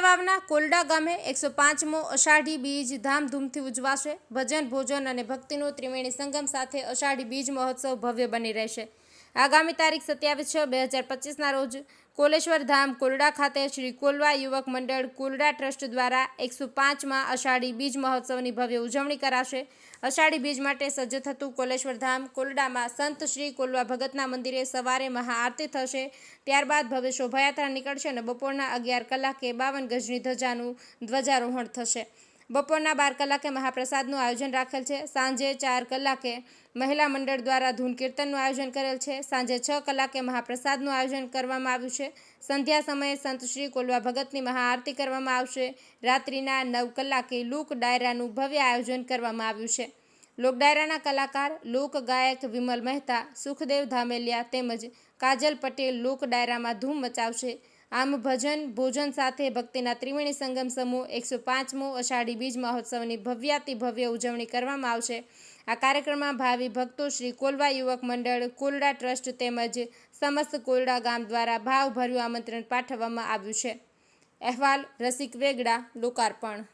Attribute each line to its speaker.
Speaker 1: વાવના કોલડા ગામે એકસો પાંચમો અષાઢી બીજ ધામધૂમથી ઉજવાશે. ભજન, ભોજન અને ભક્તિનો ત્રિવેણી સંગમ સાથે અષાઢી બીજ મહોત્સવ ભવ્ય બની રહેશે. આગામી તારીખ સત્યાવીસ છ, બે હજાર પચીસના રોજ કોલેશ્વર ધામ કોલડા ખાતે શ્રી કોલવા યુવક મંડળ કોલડા ટ્રસ્ટ દ્વારા એકસો પાંચમાં અષાઢી બીજ મહોત્સવની ભવ્ય ઉજવણી કરાશે. અષાઢી બીજ માટે સજ્જ થતું કોલેશ્વર ધામ કોલડામાં સંત શ્રી કોલવા ભગતના મંદિરે સવારે મહાઆરતી થશે. ત્યારબાદ ભવ્ય શોભાયાત્રા નીકળશે અને બપોરના અગિયાર કલાકે બાવન ગજની ધજાનું ધ્વજારોહણ થશે. બપોરના બાર કલાકે મહાપ્રસાદનું આયોજન રાખેલ છે. સાંજે ચાર કલાકે મહિલા મંડળ દ્વારા ધૂન કીર્તનનું આયોજન કરેલ છે. સાંજે છ કલાકે મહાપ્રસાદનું આયોજન કરવામાં આવ્યું છે. સંધ્યા સમયે સંત શ્રી કોલવા ભગતની મહાઆરતી કરવામાં આવશે. રાત્રિના નવ કલાકે લોક ડાયરાનું ભવ્ય આયોજન કરવામાં આવ્યું છે. લોકડાયરાના કલાકાર લોક ગાયક વિમલ મહેતા, સુખદેવ ધામેલિયા તેમજ કાજલ પટેલ લોક ડાયરામાં ધૂમ મચાવશે. આમ ભજન, ભોજન સાથે ભક્તિના ત્રિવેણી સંગમ સમૂહ એકસો પાંચમો અષાઢી બીજ મહોત્સવની ભવ્યાતિ ભવ્ય ઉજવણી કરવામાં આવશે. આ કાર્યક્રમમાં ભાવિ ભક્તો શ્રી કોલવા યુવક મંડળ, કોલડા ટ્રસ્ટ તેમજ સમસ્ત કોલડા ગામ દ્વારા ભાવભર્યું આમંત્રણ પાઠવવામાં આવ્યું છે. અહેવાલ રસિક વેગડા, લોકાર્પણ.